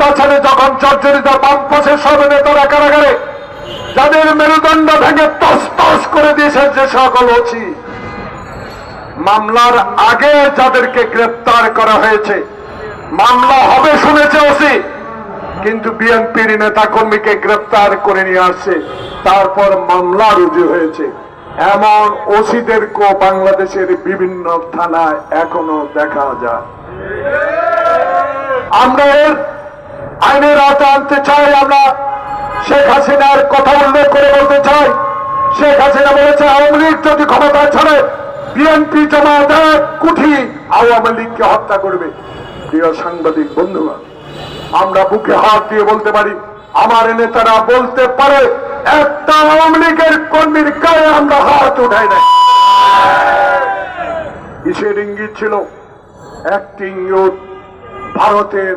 তাছাড়া যখন জর্জরিত বামপথের সব নেতারা কারাগারে। যাদের মেরুদণ্ড ভেঙে তস তস করে দিয়েছে যে সকল ওছি। মামলার আগে যাদেরকে গ্রেপ্তার করা হয়েছে, মামলা হবে শুনেছে ওসি কিন্তু বিএনপির নেতা কর্মীকে গ্রেপ্তার করে নিয়ে আসছে, তারপর মামলা রুজু হয়েছে। এমন ওসিদেরকেও বাংলাদেশের বিভিন্ন থানায় এখনও দেখা যায়। আমরা এর আইনের আওতা আনতে চাই আমরা। শেখ হাসিনার কথা উল্লেখ করে বলতে চাই। শেখ হাসিনা বলেছে, আওয়ামী লীগ যদি ক্ষমতা ছাড়ে বিএনপি জমা দেয় কুঠি আওয়ামী লীগকে হত্যা করবে। প্রিয় সাংবাদিক বন্ধুরা আমরা বুকে হাত দিয়ে বলতে পারি, আমার নেতারা বলতে পারে, একটা আওয়ামী লীগের কর্মীর গায়ে আমরা হাত উঠাই নাই। কিসের ইঙ্গিত ছিল? একটি ইঙ্গিত, ভারতের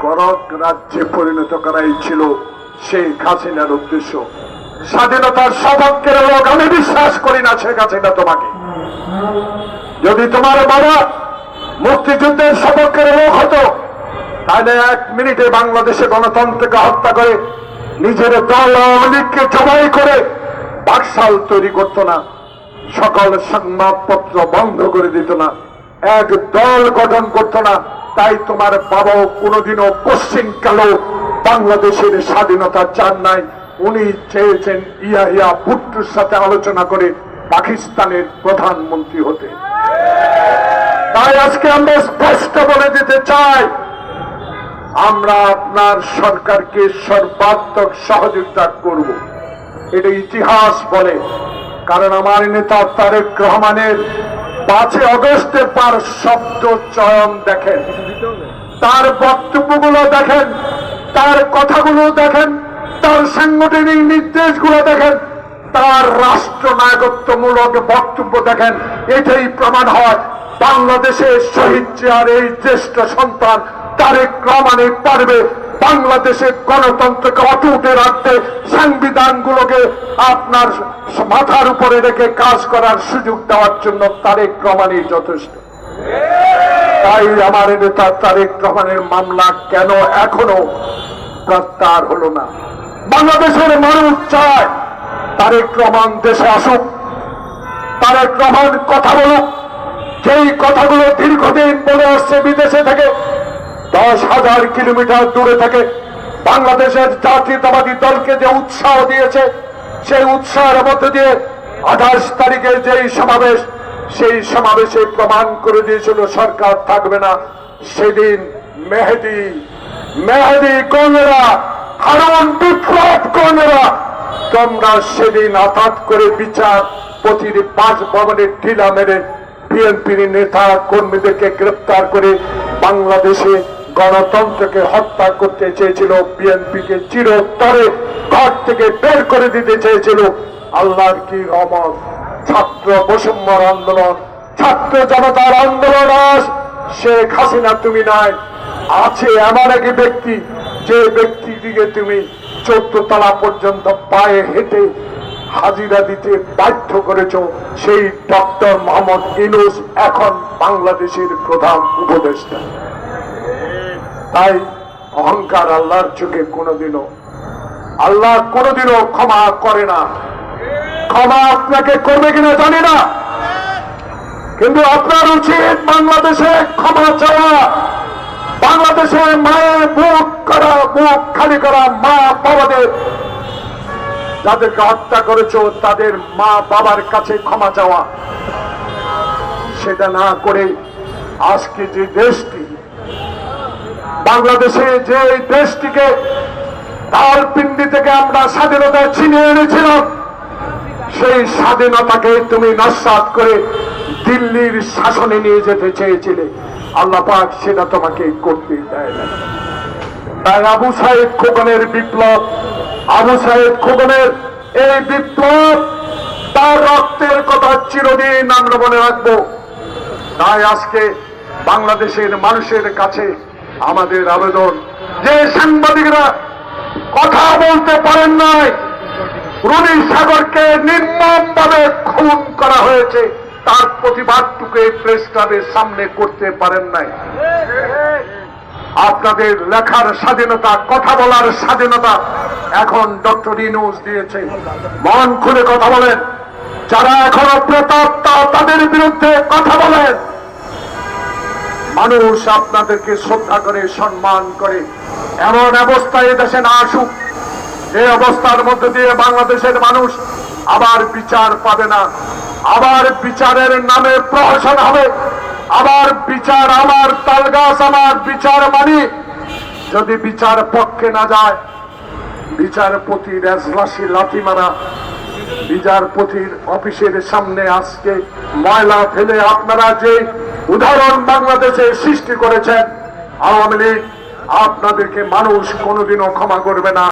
করক রাজ্যে পরিণত করাই ছিল শেখ হাসিনার উদ্দেশ্য। স্বাধীনতার সপক্ষের লোক, আমি বিশ্বাস করি না শেখ হাসিনা তোমাকে। যদি তোমার বাবা মুক্তিযুদ্ধের সপক্ষের লোক হতো, তাহলে এক মিনিটে বাংলাদেশে গণতন্ত্রকে হত্যা করে নিজের দল আওয়ামী লীগকে জবাই করে বাকশাল তৈরি করতো না। সকল সংবাদপত্র বন্ধ করে দিত না। এক দল গঠন করত না। তাই তোমার বাবাও কোনোদিনও পশ্চিমকালো বাংলাদেশের স্বাধীনতা চান নাই। উনি চেয়েছেন ইয়া ইয়া ভুট্টোর সাথে আলোচনা করে পাকিস্তানের প্রধানমন্ত্রী হতে। তাই আজকে আমরা স্পষ্ট বলে দিতে চাই, আমরা আপনার সরকারকে সর্বাত্মক সহযোগিতা করব। এটা ইতিহাস বলে, কারণ আমার নেতা তারেক রহমানের পাঁচই অগস্টের পার শব্দ চয়ন দেখেন। তার বক্তব্যগুলো দেখেন, তার কথাগুলো দেখেন, তার সাংগঠনিক নির্দেশগুলো দেখেন, তার রাষ্ট্রনায়কত্বমূলক বক্তব্য দেখেন। এটাই প্রমাণ হয় বাংলাদেশের শহীদ চেয়ার এই জ্যেষ্ঠ সন্তান তারেক রহমানে পারবে। বাংলাদেশের গণতন্ত্রকে অটুটে রাখতে সংবিধানগুলোকে আপনার মাথার উপরে রেখে কাজ করার সুযোগ দেওয়ার জন্য তারেক রহমানই যথেষ্ট। তাই আমার নেতা তারেক রহমানের মামলা কেন এখনও প্রত্যাহার হলো না? বাংলাদেশের মানুষ চায় তারেক রহমান দেশে আসুক। তারেক রহমান কথা বলুক। যেই কথাগুলো দীর্ঘদিন বলে আসছে বিদেশে থেকে দশ হাজার কিলোমিটার দূরে থেকে বাংলাদেশের জাতীয়তাবাদী দলকে যে উৎসাহ দিয়েছে, সেই উৎসাহের মধ্যে দিয়ে আঠাশ তারিখের যেই সমাবেশ, সেই সমাবেশে প্রমাণ করে দিয়েছিল সরকার থাকবে না। সেদিন মেহেদি মেহেদি কংরা হারুন বিপ্লব কংরা তোমরা সেদিন হঠাৎ করে বিচার পতির পাঁচ ভবনে ঢিলা মেরে বিএনপির নেতা কর্মীদেরকে গ্রেপ্তার করে বাংলাদেশে গণতন্ত্রকে হত্যা করতে চেয়েছিল বিএনপিকে চিরতরে ঘর থেকে বের করে দিতে চেয়েছিল। আল্লাহর কি রহমত? ছাত্র বৈষম্যর আন্দোলন, ছাত্র জনতার আন্দোলন আজ শেখ হাসিনা তুমি নাই। আছে এমন এক ব্যক্তি, যে ব্যক্তিটিকে তুমি চোদ্দ তলা পর্যন্ত পায়ে হেঁটে হাজিরা দিতে বাধ্য করেছ, সেই ডক্টর মোহাম্মদ ইনুস এখন বাংলাদেশের প্রধান উপদেষ্টা। তাই অহংকার আল্লাহর চোখে কোনোদিনও, আল্লাহ কোনোদিনও ক্ষমা করে না। ক্ষমা আপনাকে করবে কিনা জানি না। কিন্তু আপনার উচিত বাংলাদেশে ক্ষমা চাওয়া। বাংলাদেশের মায়ের বুক করা বুক খালি করা মা বাবাদের। যাদেরকে হত্যা করেছ, তাদের মা বাবার কাছে ক্ষমা চাওয়া। সেটা না করে আজকে যে দেশটি বাংলাদেশে যে দেশটিকে তার পিন্ডি থেকে আমরা স্বাধীনতা ছিনিয়ে এনেছিলাম, সেই স্বাধীনতাকে তুমি নস্বাত করে দিল্লির শাসনে নিয়ে যেতে চেয়েছিলে। আল্লাহ পাক সেটা তোমাকে করতে দেয় না তাই আবু সাহেব খোকনের বিপ্লব, আবু সাহেব খোকনের এই বিপ্লব, তার রক্তের কথা চিরদিন আমরা মনে রাখব। তাই আজকে বাংলাদেশের মানুষের কাছে আমাদের আবেদন। যে সাংবাদিকরা কথা বলতে পারেন নাই রুনি সাগরকে নির্মম ভাবে খুন করা হয়েছে। তার প্রতিবাদটুকু প্রেস ক্লাবের সামনে করতে পারেন নাই। আপনাদের লেখার স্বাধীনতা, কথা বলার স্বাধীনতা এখন ডক্টর ইনুস দিয়েছে মন খুলে কথা বলেন। যারা এখনও প্রেতাত্মা, তাদের বিরুদ্ধে কথা বলেন। মানুষ আপনাদেরকে শ্রদ্ধা করে, সম্মান করে। এমন অবস্থায় দেশে না আসুক। এই অবস্থার মধ্যে দিয়ে বাংলাদেশের মানুষ আবার বিচার পাবে না। আবার বিচারের নামে প্রহসন হবে। আবার বিচার আমার তালগাছ আমার, বিচার মানি। যদি বিচার পক্ষে না যায় বিচারপতির এজলাসি লাথি মারা বিচারপতির অফিসের সামনে আজকে ময়লা ফেলে আপনারা যে উদাহরণ বাংলাদেশে সৃষ্টি করেছেন। আওয়ামী লীগ আপনাদেরকে মানুষ কোনোদিনও ক্ষমা করবে না।